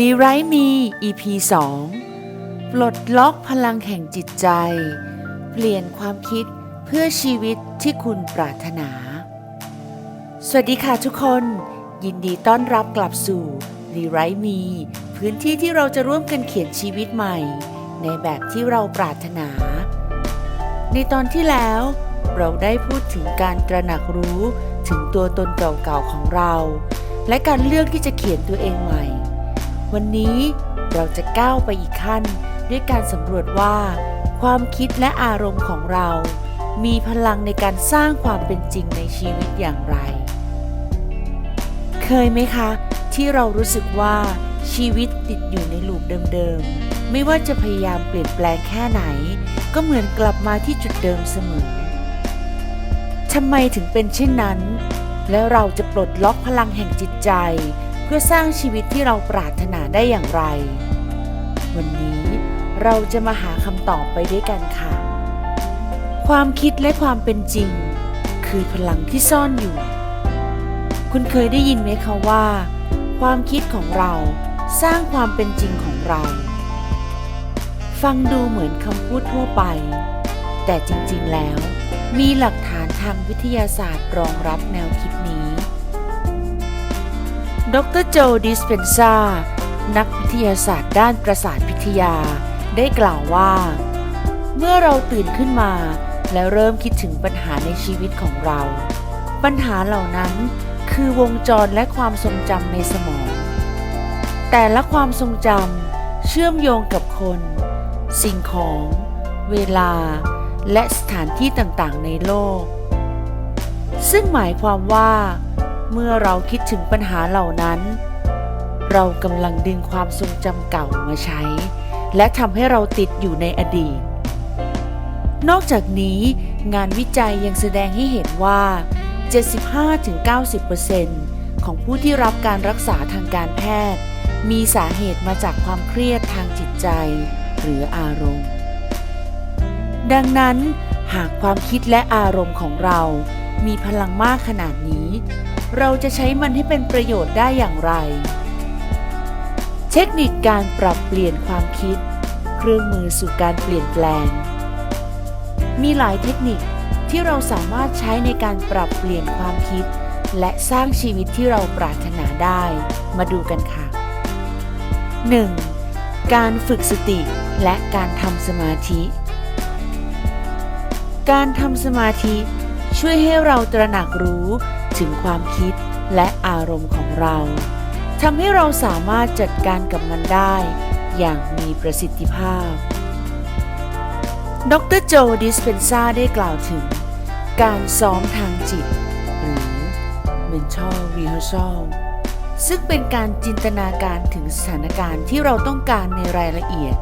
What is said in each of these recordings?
รีไรมี EP 2 ปลดล็อกพลังแห่งจิตใจ เปลี่ยนความคิดเพื่อชีวิตที่คุณปรารถนา สวัสดีค่ะทุกคน ยินดีต้อนรับกลับสู่รีไรมี พื้นที่ที่เราจะร่วมกันเขียนชีวิตใหม่ ในแบบที่เราปรารถนา ในตอนที่แล้ว เราได้พูดถึงการตระหนักรู้ถึงตัวตนเก่าๆของเรา และการเลือกที่จะเขียนตัวเองใหม่ วันนี้เราจะก้าวไปอีกขั้น ด้วยการสำรวจว่า ความคิดและอารมณ์ของเรา มีพลังในการสร้างความเป็นจริงในชีวิตอย่างไร เคยไหมคะ ที่เรารู้สึกว่าชีวิตติดอยู่ในลูปเดิมๆ ไม่ว่าจะพยายามเปลี่ยนแปลงแค่ไหน ก็เหมือนกลับมาที่จุดเดิมเสมอทำไมถึงเป็นเช่นนั้น และเราจะปลดล็อกพลังแห่งจิตใจ เพื่อสร้างชีวิตที่เราปรารถนาได้อย่างไร วันนี้เราจะมาหาคำตอบไปด้วยกันค่ะ ความคิดและความเป็นจริง คือพลังที่ซ่อนอยู่ คุณเคยได้ยินไหมคะว่า ความคิดของเราสร้างความเป็นจริงของเรา ฟังดูเหมือนคำพูดทั่วไป แต่จริงๆแล้วมีหลักฐานทางวิทยาศาสตร์รองรับแนวคิดนี้ ดรโจดิสเพนซา นักวิทยาศาสตร์ด้านประสาทพิทยา ได้กล่าวว่า เมื่อเราตื่นขึ้นมา และเริ่มคิดถึงปัญหาในชีวิตของเรา ปัญหาเหล่านั้นคือวงจรและความทรงจำในสมอง แต่ละความทรงจำเชื่อมโยงกับคน สิ่งของ เวลา และสถานที่ต่างๆ ในโลก ซึ่งหมายความว่า เมื่อเราคิดถึงปัญหาเหล่านั้น เรากำลังดึงความทรงจำเก่ามาใช้ และทำให้เราติดอยู่ในอดีต นอกจากนี้งานวิจัยยังแสดงให้เห็นว่า 75-90%ของผู้ที่รับการรักษาทางการแพทย์ มีสาเหตุมาจากความเครียดทางจิตใจ หรืออารมณ์ ดังนั้น หากความคิดและอารมณ์ของเรา มีพลังมากขนาดนี้ เราจะใช้มันให้เป็นประโยชน์ได้อย่างไร เทคนิคการปรับเปลี่ยนความคิด เครื่องมือสู่การเปลี่ยนแปลง มีหลายเทคนิคที่เราสามารถใช้ในการปรับเปลี่ยนความคิด และสร้างชีวิตที่เราปรารถนาได้ มาดูกันค่ะ 1. การฝึกสติและการทำสมาธิ การทำสมาธิช่วยให้เราตระหนักรู้ถึงความคิดและอารมณ์ของเราทำให้เราสามารถจัดการกับมันได้ อย่างมีประสิทธิภาพ ดรโจดิสเพนซาได้กล่าวถึง การซ้อมทางจิต หรือ mental rehearsal ซึ่งเป็นการจินตนาการถึงสถานการณ์ที่เราต้องการในรายละเอียด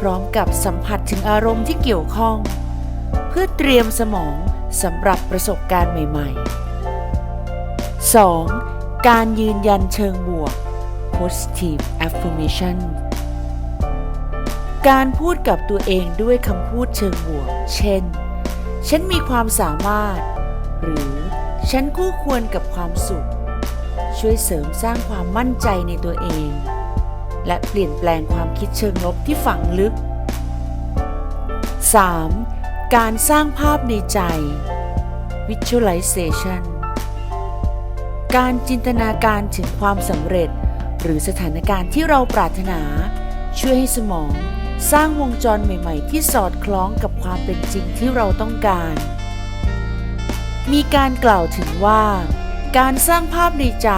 พร้อมกับสัมผัสถึงอารมณ์ที่เกี่ยวข้อง พื่อเตรียมสมองสำหรับประสบการณ์ใหม่ๆ 2. การยืนยันเชิงบวก positive affirmation การพูดกับตัวเองด้วยคำพูดเชิงบวก เช่น ฉันมีความสามารถ หรือฉันคู่ควรกับความสุข ช่วยเสริมสร้างความมั่นใจในตัวเอง และเปลี่ยนแปลงความคิดเชิงลบที่ฝังลึก 3. การสร้างภาพในใจ visualization การจินตนาการถึงความสำเร็จ หรือสถานการณ์ที่เราปรารถนา ช่วยให้สมองสร้างวงจรใหม่ๆ ที่สอดคล้องกับความเป็นจริงที่เราต้องการ มีการกล่าวถึงว่า การสร้างภาพในใจ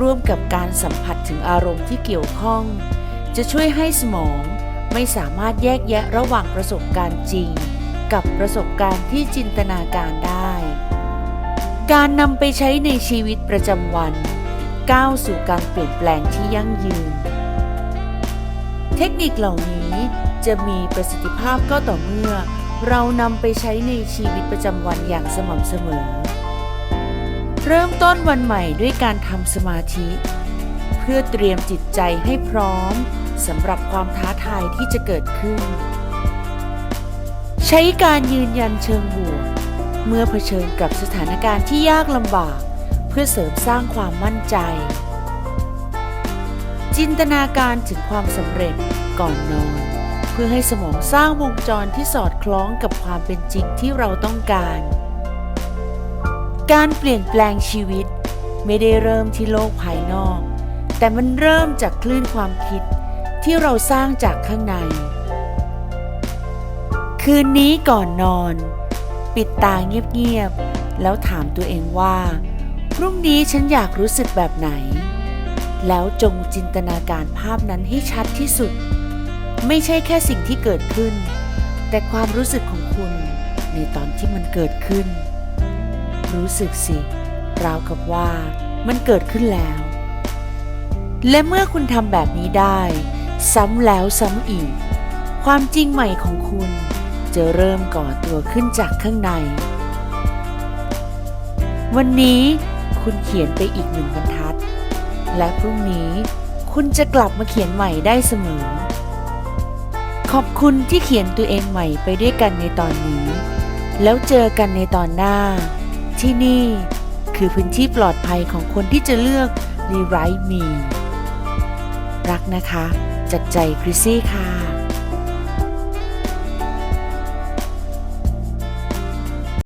ร่วมกับการสัมผัสถึงอารมณ์ที่เกี่ยวข้อง จะช่วยให้สมองไม่สามารถแยกแยะระหว่างประสบการณ์จริง กับประสบการณ์ที่จินตนาการได้ การนำไปใช้ในชีวิตประจำวัน ก้าวสู่การเปลี่ยนแปลงที่ยั่งยืน เทคนิคเหล่านี้จะมีประสิทธิภาพก็ต่อเมื่อ เรานำไปใช้ในชีวิตประจำวันอย่างสม่ำเสมอ เริ่มต้นวันใหม่ด้วยการทำสมาธิ เพื่อเตรียมจิตใจให้พร้อมสำหรับความท้าทายที่จะเกิดขึ้น ช้การยืนยันเชิงบวก เมื่อเผชิญกับสถานการณ์ที่ยากลำบาก เพื่อเสริมสร้างความมั่นใจ จินตนาการถึงความสำเร็จก่อนนอน เพื่อให้สมองสร้างวงจรที่สอดคล้องกับความเป็นจริงที่เราต้องการ การเปลี่ยนแปลงชีวิต ไม่ได้เริ่มที่โลกภายนอก แต่มันเริ่มจากคลื่นความคิดที่เราสร้างจากข้างใน คืนนี้ก่อนนอน ปิดตาเงียบๆ แล้วถามตัวเองว่า พรุ่งนี้ฉันอยากรู้สึกแบบไหน แล้วจงจินตนาการภาพนั้นให้ชัดที่สุด ไม่ใช่แค่สิ่งที่เกิดขึ้น แต่ความรู้สึกของคุณในตอนที่มันเกิดขึ้น รู้สึกสิราวกับว่ามันเกิดขึ้นแล้ว และเมื่อคุณทำแบบนี้ได้ ซ้ำแล้วซ้ำอีก ความจริงใหม่ของคุณ จะเริ่มก่อตัวขึ้นจากข้างใน วันนี้คุณเขียนไปอีกหนึ่งบรรทัด และพรุ่งนี้คุณจะกลับมาเขียนใหม่ได้เสมอ ขอบคุณที่เขียนตัวเองใหม่ไปด้วยกันในตอนนี้ แล้วเจอกันในตอนหน้า ที่นี่คือพื้นที่ปลอดภัยของคนที่จะเลือก Rewrite Me รักนะคะ จัดใจคริสซี่ค่ะ